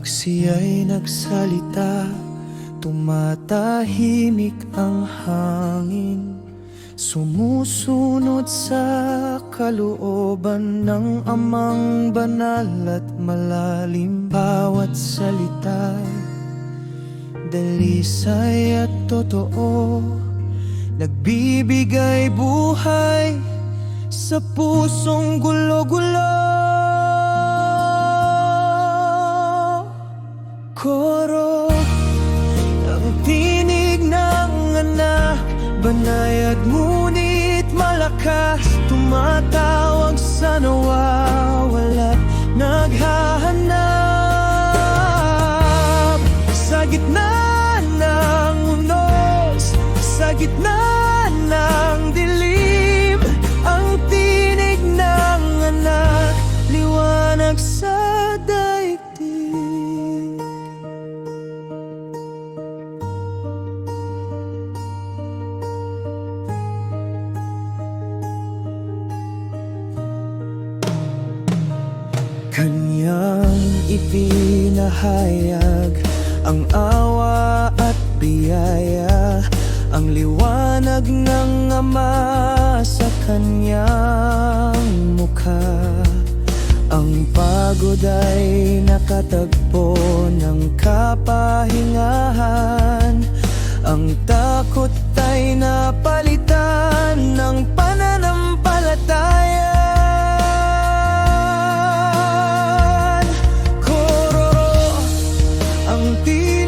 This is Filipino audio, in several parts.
Pag siya'y nagsalita Tumatahimik ang hangin. Sumusunod sa kalooban ng amang banal at malalim Bawat salita Dalisay at totoo Nagbibigay buhay Sa pusong gulo-gulo Koro Ang tinig ng anak Banayad ngunit malakas Tumatawag sa nawawala Naghahanap Kanyang ipinahayag ang awa at biyaya Ang liwanag ng Ama sa kanyang mukha. Ang pagod ay nakatagpo ng kapahingahan ang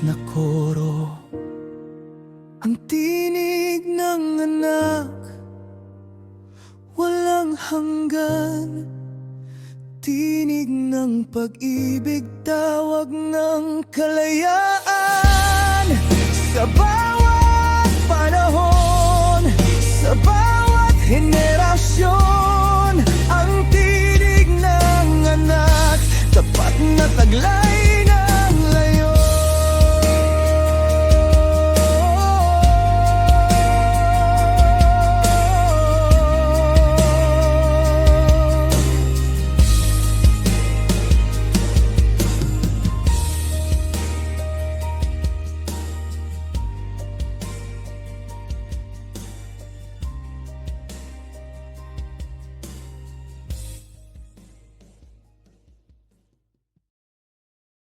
Na koro. Ang tinig ng anak Walang hanggan. Tinig ng pag-ibig Tawag ng kalayaan. Sa